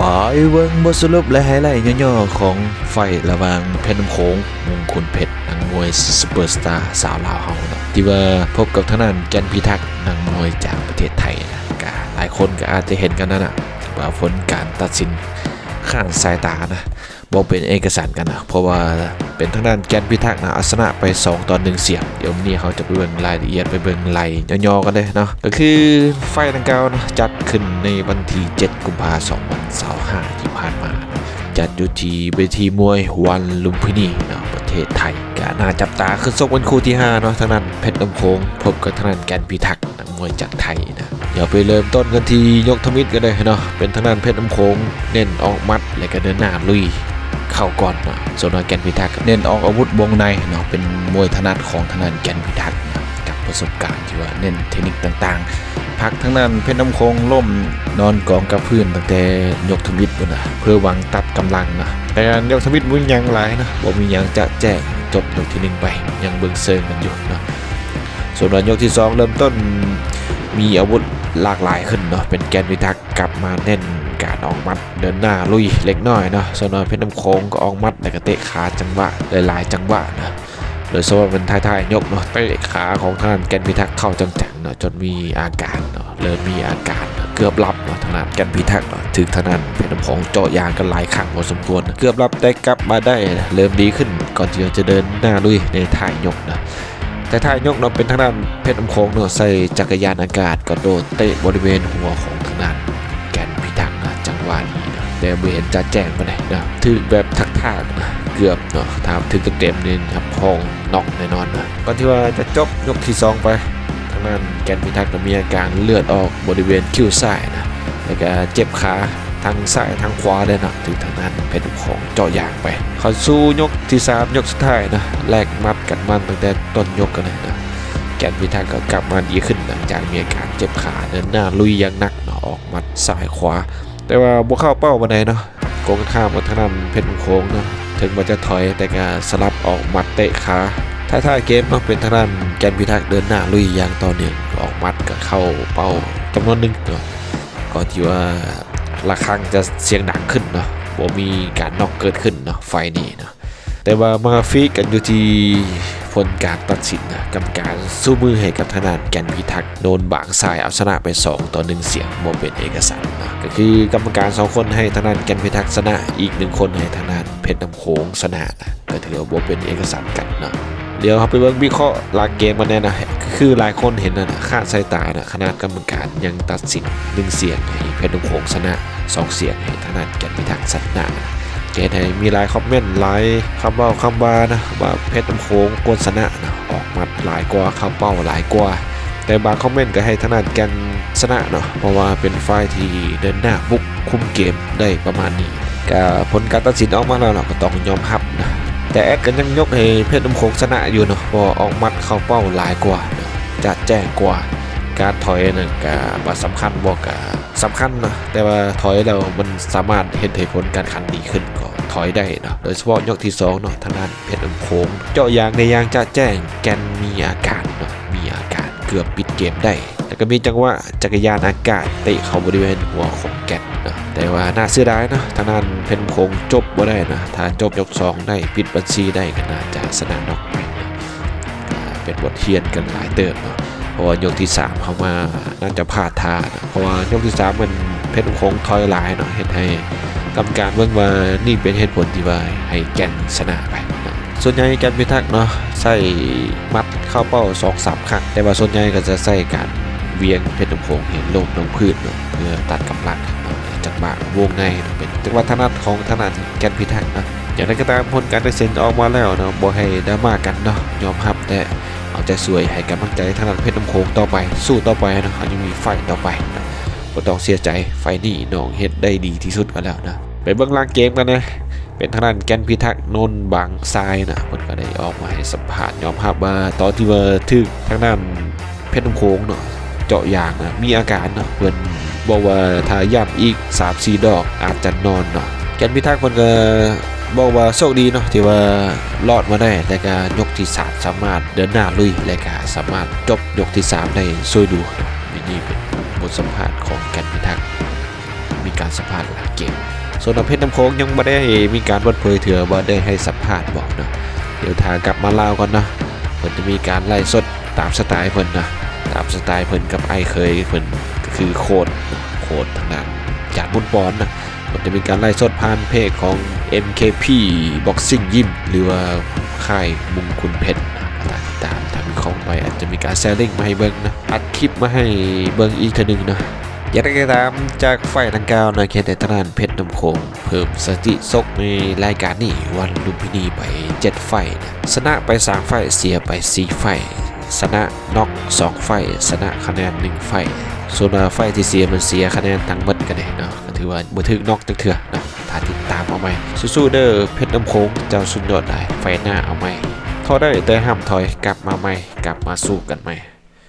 ปอยเวิงบทสรุปและไฮไลท์ย่อๆของไฟระหว่างเพชรน้ำโขงมงคลเพชรนักมวยซูเปอร์สตาร์สาวลาวเฮานะที่ว่าพบกับทางด้านแกนพิทักษ์นักมวยจากประเทศไทยนะก็หลายคนก็อาจจะเห็นกันนั่นนะว่าผลการตัดสินข้างสายตานะ บอกเป็นเอกสารกันนะเพราะว่าเป็นทางด้านแกนพิทักษ์นะอาสนะไป 2 ตอนหนึ่งเสียงเดี๋ยวนี้เขาจะไปเบิ่งรายละเอียดไปเบิ่งไล่ย่อๆกันเลยเนาะก็คือไฟดังกล่าวนะจัดขึ้นในวันที่ 7 กุมภาพันธ์2025ที่ผ่านมานะจัดอยู่ที่เวทีมวยวันลุมพินีเนาะประเทศไทยก็น่าจับตาคือซกวันคู่ที่5เนาะทางนั้นเพชรลำโพงพบกับทางนั้นแกนพิทักษ์นักมวยจากไทยนะเดี๋ยวไปเริ่มต้นกันที่ยกทมิตกันเลยเนาะเป็นทางนั้นเพชรลำโพงเน้นออกมัดและก็เดินหน้าลุย เข้าก่อนเนาะส่วนทางแกนพิทักษ์เน้นออกอาวุธวงในเนาะเป็นมวยถนัดของทางด้านแกนพิทักษ์เนาะกับประสบการณ์ที่ว่าเน้นเทคนิคต่างๆ พักทั้งนั้นเพชรน้ำโคงล่มนอนกองกับพื้นตั้งแต่ยกทวิตพุ่นนะเพื่อหวังตัดกำลังนะแต่การยกทวิตมุ่งยังหลายนะบ่มีหยังจะแจ้งจบยกที่หนึ่งไปยังเบิ่งเซิงกันอยู่เนาะส่วนวันยกที่สองเริ่มต้นมีอาวุธหลากหลายขึ้นเนาะเป็นแกนพิทักษ์กลับมาเน้น การออกมัดเดินหน้าลุยเล็กน้อยเนาะส่วนนอยเพชรน้ำโคงก็ออกมัดแล้วก็เตะขาจังหวะหลายๆจังหวะนะโดยเฉพาะเป็นท้ายๆยกเนาะเตะขาของทางด้านแกนพิทักษ์เข้าจังๆเนาะจนมีอาการเนาะเริ่มมีอาการเกือบหลับเนาะทางด้านแกนพิทักษ์เนาะถึงทางด้านเพชรน้ำของเจาะยางกันหลายครั้งพอสมควร เกือบหลับแต่กลับมาได้เริ่มดีขึ้นก่อนที่จะเดินหน้าลุยในท้ายยกนะแต่ท้ายยกเนาะเป็นทางด้านเพชรน้ำโขงเนาะใส่จักรยานอากาศกระโดดเตะบริเวณหัวของ วะนี้นะแต่ไม่เห็นจะแจ้งไปไหนนะถึงแบบทักทากนะเกือบเนาะถามถึงเต็มๆนี่ครับพองน็อกแน่นอนนะก่อนที่ว่าจะจบยกที่ 2 ไปทางนั้นแกนพิทักษ์ก็มีอาการเลือดออกบริเวณคิ้วซ้ายนะแล้วก็เจ็บขาทางซ้ายทางขวาได้นะถึงทางนั้นเป็นของเจาะยางไปเขาสู้ยกที่ 3 ยกสุดท้ายนะแลกมัดกันมันตั้งแต่ต้นยกกันเลยนะแกนพิทักษ์ก็กลับมาดีขึ้นหลังจากมีอาการเจ็บขาเดินหน้าลุยอยังหนักนะออกมัดซ้ายขวา แต่ว่าบุเข้าเป้าวันไหนเนาะโกงข้ามกับทางนั้นเพชรมงโค้งเนาะถึงมันจะถอยแต่ก็สลับออกหมัดเตะขาท้ายๆเกมเนาะเป็นทางด้านแกนพิทักษ์เดินหน้าลุยอย่างต่อเนื่องออกมัดก็เข้าเป้าจำนวนหนึ่งเนาะก่อนที่ว่าระฆังจะเสียงดังขึ้นเนาะบ่มีการน็อกเกิดขึ้นเนาะไฟนี้เนาะแต่ว่ามาฟีกันอยู่ที่ ผลการตัดสินนะกรรมการสู้มือให้กับทางด้านแกนพิทักษ์โดนบางสายเอาชนะไป 2 ต่อ 1 เสียงบ่เป็นเอกสารนะก็คือกรรมการสองคนให้ทางด้านแกนพิทักษ์ชนะอีกหนึ่งคนให้ทางด้านเพชรน้ำโขงชนะนะก็ถือว่าบ่เป็นเอกสารกันเนาะเดี๋ยวเราไปเบิ่งวิเคราะห์ลักเกมมันแน่นะคือหลายคนเห็นนะคาดสายตานะคณะกรรมการยังตัดสินหนึ่งเสียงให้เพชรน้ำโขงชนะสองเสียงให้ทางด้านแกนพิทักษ์ชนะ เกณฑ์ให้มีหลายคอมเมนต์หลายคำเว่าคำว่านะว่าเพชรน้ำโค้งกวนสนะนะออกมัดหลายกว่าคำเป้าหลายกว่า แต่บางคอมเมนต์ก็ให้ทนานแกนสนะเนาะเพราะว่าเป็นฝ่ายที่เดินหน้าบุกคุมเกมได้ประมาณนี้ก็ผลการตัดสินออกมาแล้วเราก็ต้องยอมรับนะแต่แอดก็ยังยกให้เพชรน้ำโค้งชนะอยู่เนาะเพราะออกมัดเข้าเป้าหลายกว่าเนาะจะแจ้งกว่า การถอยนั่นก็บ่สำคัญบ่ก็สำคัญนะแต่ว่าถอยแล้วมันสามารถเห็นเหตุผลการขันดีขึ้นก็ถอยได้เนาะโดยเฉพาะยกที่สองเนาะทางด้านเพชรน้ำโขงเจาะยางในยางจะแจ้งแกนมีอาการเนาะมีอาการเกือบปิดเกมได้แล้วก็มีจังหวะจักรยานอากาศเตะเข้าบริเวณหัวของแกนเนาะแต่ว่าน่าเสียดายเนาะทางด้านเพชรน้ำโขงจบบ่ได้นะถ้าจบยกสองได้ปิดบัญชีได้ก็น่าจะสนามนอกไปเนาะเป็นบทเรียนกันหลายเติมเนาะ เพราะว่ายกที่ 3 เขามาน่าจะพลาดท่านะเพราะว่ายกที่ 3 มันเพชรคงถอยหลายเนาะเห็นให้กรรมการเบิ่งว่านี่เป็นเหตุผลที่ว่าให้แกนชนะไปนะส่วนใหญ่แกนพิทักษ์เนาะใส่มัดเข้าเป้า2 3ครั้งแต่ว่าส่วนใหญ่ก็จะใส่การเวียงเพชรคงเห็นลงลงพื้นเนาะเพื่อตัดกำลังเนาะจังวงในเป็นจังหวะถนัดของถนัดแกนพิทักษ์เนาะอย่างไรก็ตามผลการตัดสินออกมาแล้วเนาะบ่ให้ดราม่ากันเนาะยอมรับแต่ เอาใจสวยให้กำลังใจทางด้านเพชรน้ำโขงต่อไป สู้ต่อไปนะเขายังมีไฟต่อไปนะก็ต้องเสียใจไฟนี่น้องเฮ็ดได้ดีที่สุดก็แล้วนะไปเบื้องล่างเกมกันนะเป็นทางด้านแกนพิทักษ์นนบางทรายนะมันก็ได้ออกมาให้สัมภาษณ์ยอมรับว่าตอนที่ว่าถึกทางด้านเพชรน้ำโขงเนาะเจาะยางนะมีอาการเนาะเพิ่นบอกว่าถ้าย่ำอีก3-4ดอกอาจจะนอนเนาะแกนพิทักษ์เพิ่นก็ บอกว่าโชคดีเนาะที่ว่ารอดมาได้และก็ยกที่สามสามารถเดินหน้าลุยและก็สามารถจบยกที่สามได้สวยดูนี่เป็นบทสัมภาษณ์ของแกนพิทักษ์มีการสัมภาษณ์หลังเกมส่วนประเพชรน้ำโขงยังไม่ได้มีการเปิดเผยเถื่อบ่ได้ให้สัมภาษณ์บอกเนาะเดี๋ยวทางกลับมาเล่าก่อนเนาะเพิ่นจะมีการไล่สดตามสไตล์เพิ่นนะตามสไตล์เพิ่นกับไอ้เคยเพิ่นก็คือโคดโคดทางด้านจานบุญปอนนะ เพิ่นจะมีการไล่สดผ่านเพจของ MKP Boxing Gym หรือว่าค่ายมุงคุณเพชรนะติดตามถ้ามีของไปอาจจะมีการแซลลิงมาให้เบิ่งนะอัดคลิปมาให้เบิ่งอีกทีนึงนะอย่างไรก็ตามจากไฟดังกล่าวนะเขตแต่ตะนานเพชรน้ำโขงเพิ่มสติซกในรายการนี้วันลุมพินีไป 7 ไฟนะชนะไป 3 ไฟเสียไป 4 ไฟชนะน็อก2ไฟชนะคะแนน 1 ไฟส่วนไฟที่เสียมันเสียคะแนนทั้งหมดกันเลยเนาะ ถือว่าบ่ถึกนอกตึกเถื่อนะถ้าติดตามเอาไหมสู้ๆเด้อเพชรน้ำโขงเจ้าสุดยอดได้ไฟหน้าเอาไหมทอได้แต่ห้ามถอยกลับมาใหม่กลับมาสู้กันใหม่